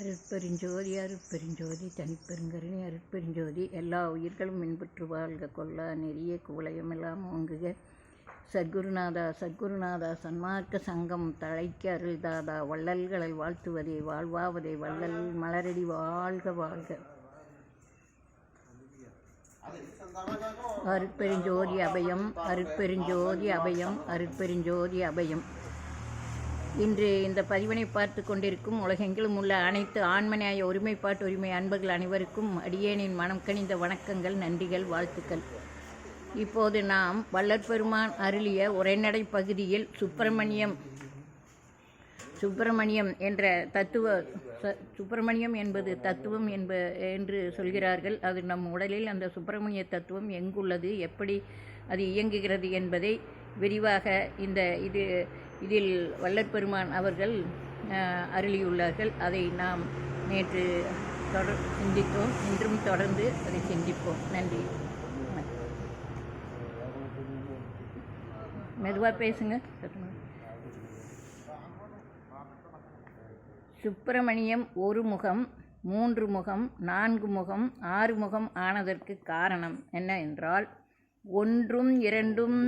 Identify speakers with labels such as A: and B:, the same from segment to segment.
A: அருட்பெருஞ்சோதி அருட்பெருஞ்சோதி தனிப்பெருங்கருணை அருட்பெருஞ்சோதி எல்லா உயிர்களும் மின்புற்று வாழ்க. கொல்லா நெறிய குவளையமெல்லாம் ஓங்குக. சத்குருநாதா சத்குருநாதா சன்மார்க்க சங்கம் தழைக்க அருள்தாதா வள்ளல்களை வாழ்த்துவதே வாழ்வாவதே வள்ளல் மலரடி வாழ்க வாழ்க. அருட்பெருஞ்சோதி அபயம். அருட்பெருஞ்சோதி அபயம். அருட்பெருஞ்சோதி அபயம். இன்று இந்த பதிவினை பார்த்து கொண்டிருக்கும் உலகெங்கிலும் உள்ள அனைத்து ஆண்மநியாய ஒருமைப்பாட்டு உரிமை அன்பர்கள் அனைவருக்கும் அடியேனின் மனம் கனிந்த வணக்கங்கள் நன்றிகள் வாழ்த்துக்கள். இப்போது நாம் வல்லற்பெருமான் அருளிய உரைநடை பகுதியில் சுப்பிரமணியம் சுப்பிரமணியம் என்ற தத்துவ ச- சுப்பிரமணியம் என்பது தத்துவம் என்ப என்று சொல்கிறார்கள். அது நம் உடலில் அந்த சுப்பிரமணிய தத்துவம் எங்குள்ளது எப்படி அது இயங்குகிறது என்பதை விரிவாக இந்த இது இதில் வல்லற்பெருமான் அவர்கள் அருளியுள்ளார்கள். அதை நாம் நேற்று தொடர் சிந்தித்தோம். இன்றும் தொடர்ந்து அதை சிந்திப்போம். நன்றி. மெதுவாக பேசுங்க. சுப்பிரமணியம் ஒரு முகம் மூன்று முகம் நான்கு முகம் ஆறு முகம் ஆனதற்கு காரணம் என்ன என்றால் ஒன்றும் இரண்டும்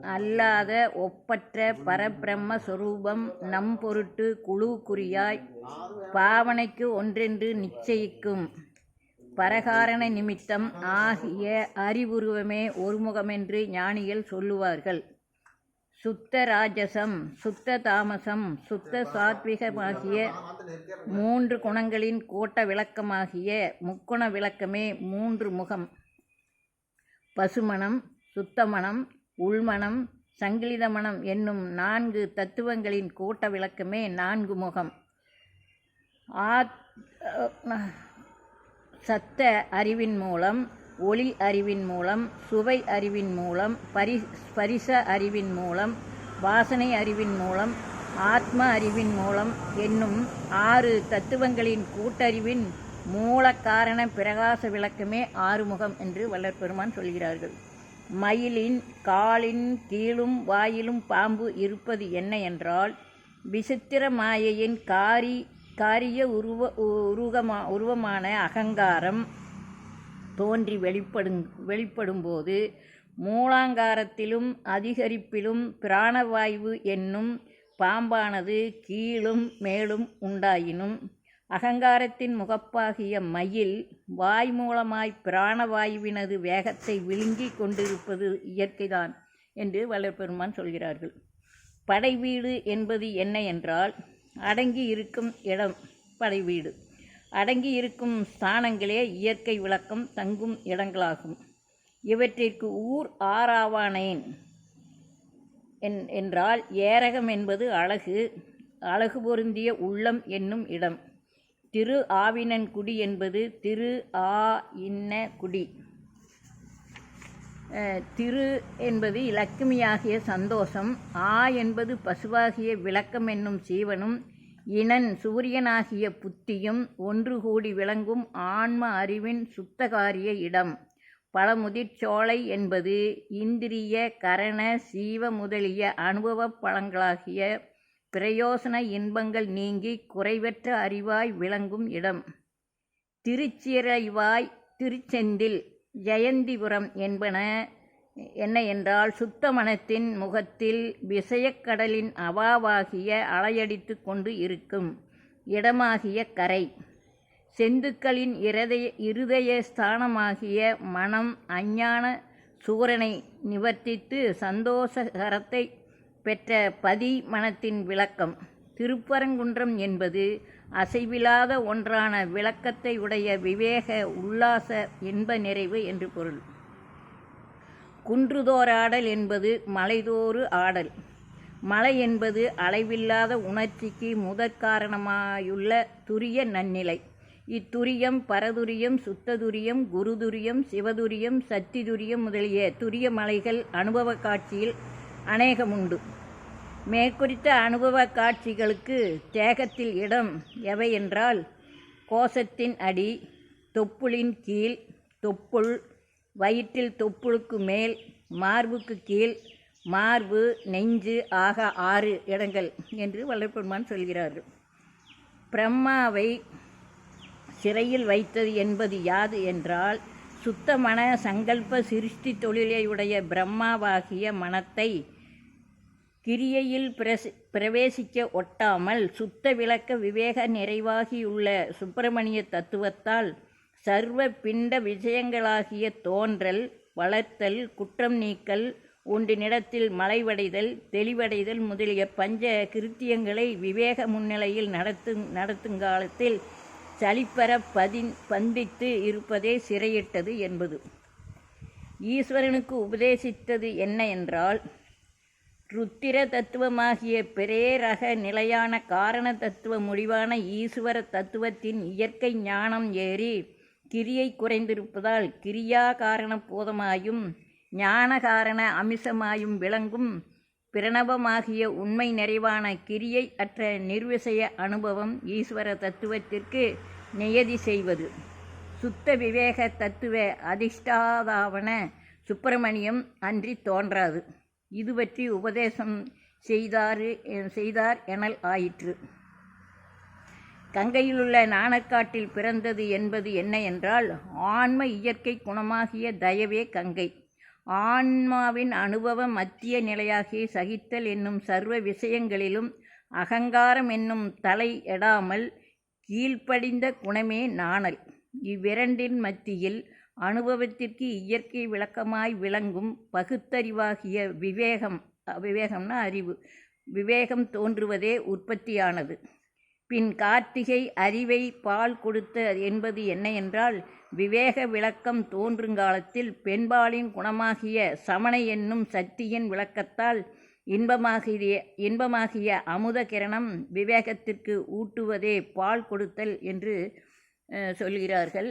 A: அல்லாத ஒப்பற்ற பரபிரம்ம சொரூபம் நம் பொருட்டு குழு குறியாய் பாவனைக்கு ஒன்றென்று நிச்சயிக்கும். பரகாரண நிமித்தம் ஆகிய அறிவுருவமே ஒருமுகமென்று ஞானிகள் சொல்லுவார்கள். சுத்த ராஜசம் சுத்த தாமசம் சுத்த சாத்விகமாகிய மூன்று குணங்களின் கோட்ட விளக்கமாகிய முக்குண விளக்கமே மூன்று முகம். பசுமணம் சுத்தமணம் உள்மணம் சங்கிலித மணம் என்னும் நான்கு தத்துவங்களின் கூட்ட விளக்கமே நான்கு முகம். ஆத் சத்த அறிவின் மூலம் ஒளி அறிவின் மூலம் சுவை அறிவின் மூலம் பரி ஸ்பரிச அறிவின் மூலம் வாசனை அறிவின் மூலம் ஆத்ம அறிவின் மூலம் என்னும் ஆறு தத்துவங்களின் கூட்டறிவின் மூல காரண பிரகாச விளக்கமே ஆறுமுகம் என்று வல்லற்பெருமான் சொல்கிறார்கள். மயிலின் காலின் கீழும் வாயிலும் பாம்பு இருப்பது என்ன என்றால் விசித்திர மாயையின் காரி காரிய உருவ உருவமா உருவமான அகங்காரம் தோன்றி வெளிப்படும் வெளிப்படும்போது மூலாங்காரத்திலும் அதிகரிப்பிலும் பிராணவாயு என்னும் பாம்பானது கீழும் மேலும் உண்டாயினும் அகங்காரத்தின் முகப்பாகிய மயில் வாய் மூலமாய் பிராணவாயுவினது வேகத்தை விழுங்கிக் கொண்டிருப்பது இயற்கைதான் என்று வளர்பெருமான் சொல்கிறார்கள். படைவீடு என்பது என்ன என்றால் அடங்கி இருக்கும் இடம் படைவீடு அடங்கி இருக்கும் ஸ்தானங்களே இயற்கை விளக்கம் தங்கும் இடங்களாகும். இவற்றிற்கு ஊர் ஆறாவானேன் என் என்றால் ஏரகம் என்பது அழகு அழகு பொருந்திய உள்ளம் என்னும் இடம். திரு ஆவினன்குடி என்பது திரு ஆ இன்ன குடி. திரு என்பது இலக்குமியாகிய சந்தோஷம் ஆ என்பது பசுவாகிய விளக்கம் என்னும் சீவனும் இனன் சூரியனாகிய புத்தியும் ஒன்று கூடி விளங்கும் ஆன்ம அறிவின் சுத்தகாரிய இடம். பழமுதிர்ச்சோலை என்பது இந்திரிய கரண சீவ முதலிய அனுபவப் பழங்களாகிய பிரயோசன இன்பங்கள் நீங்கி குறைவற்ற அறிவாய் விளங்கும் இடம். திருச்சிறைவாய் திருச்செந்தில் ஜெயந்திபுரம் என்பன என்ன என்றால் சுத்த மனத்தின் முகத்தில் விஷயக்கடலின் அவாவாகிய அலையடித்து கொண்டு இருக்கும் இடமாகிய கரை. செந்துக்களின் இருதய இருதய ஸ்தானமாகிய மனம் அஞ்ஞான சூரனை நிவர்த்தித்து சந்தோஷகரத்தை பெற்ற பதி மனத்தின் விளக்கம். திருப்பரங்குன்றம் என்பது அசைவில்லாத ஒன்றான விளக்கத்தை உடைய விவேக உல்லாச இன்ப நிறைவு என்று பொருள். குன்றுதோராடல் என்பது மலைதோறு ஆடல். மலை என்பது அளவில்லாத உணர்ச்சிக்கு முதற்காரணமாயுள்ள துரிய நன்னிலை. இத்துரியம் பரதுரியம் சுத்ததுரியம் குருதுரியம் சிவதுரியம் சத்திதுரியம் முதலிய துரிய மலைகள் அனுபவ காட்சியில் அநேகமுண்டு. மேற்குறித்த அனுபவ காட்சிகளுக்கு தேகத்தில் இடம் எவை என்றால் கோசத்தின் அடி தொப்புளின் கீழ் தொப்புள் வயிற்றில் தொப்புளுக்கு மேல் மார்புக்கு கீழ் மார்பு நெஞ்சு ஆக ஆறு இடங்கள் என்று வல்லப்பெருமான் சொல்கிறார்கள் பிரம்மாவை சிறையில் வைத்தது என்பது யாது என்றால் சுத்த மன சங்கல்ப சிருஷ்டி தொழிலையுடைய பிரம்மாவாகிய மனத்தை கிரியையில் பிரசி பிரவேசிக்க ஒட்டாமல் சுத்த விளக்க விவேக நிறைவாகியுள்ள சுப்பிரமணிய தத்துவத்தால் சர்வ பிண்ட விஷயங்களாகிய தோன்றல் வளர்த்தல் குற்றம் நீக்கல் ஒன்றினிடத்தில் மலைவடைதல் தெளிவடைதல் முதலிய பஞ்ச கிருத்தியங்களை விவேக முன்னிலையில் நடத்தும் நடத்துங்காலத்தில் சலிப்பர பதி பந்தித்து இருப்பதே சிறையிட்டது என்பது. ஈஸ்வரனுக்கு உபதேசித்தது என்ன என்றால் ருத்திர தத்துவமாகிய பிரேரக நிலையான காரண தத்துவ முடிவான ஈஸ்வர தத்துவத்தின் இயற்கை ஞானம் ஏறி கிரியை குறைந்திருப்பதால் கிரியா காரண போதமாயும் ஞான காரண அமிசமாயும் விளங்கும் பிரணவமாகிய உண்மை நிறைவான கிரியை அற்ற நிர்விசய அனுபவம் ஈஸ்வர தத்துவத்திற்கு நியதி செய்வது. சுத்த விவேக தத்துவ அதிஷ்டாதாவன சுப்பிரமணியம் அன்றி தோன்றாது. இது பற்றி உபதேசம் செய்தாரு செய்தார் எனல் ஆயிற்று. கங்கையிலுள்ள நாணக்காட்டில் பிறந்தது என்பது என்ன என்றால் ஆன்ம இயற்கை குணமாகிய தயவே கங்கை. ஆன்மாவின் அனுபவ மத்திய நிலையாகிய சகித்தல் என்னும் சர்வ விஷயங்களிலும் அகங்காரம் என்னும் தலை எடாமல் கீழ்ப்படிந்த குணமே நாணல். இவ்விரண்டின் மத்தியில் அனுபவத்திற்கு இயற்கை விளக்கமாய் விளங்கும் பகுத்தறிவாகிய விவேகம் விவேகம்னா அறிவு. விவேகம் தோன்றுவதே உற்பத்தியானது. பின் கார்த்திகை அறிவை பால் கொடுத்த என்பது என்ன என்றால் விவேக விளக்கம் தோன்றுங்காலத்தில் பெண்பாலின் குணமாகிய சமணை என்னும் சக்தியின் விளக்கத்தால் இன்பமாகிய இன்பமாகிய அமுத கிரணம் விவேகத்திற்கு ஊட்டுவதே பால் கொடுத்தல் என்று சொல்கிறார்கள்.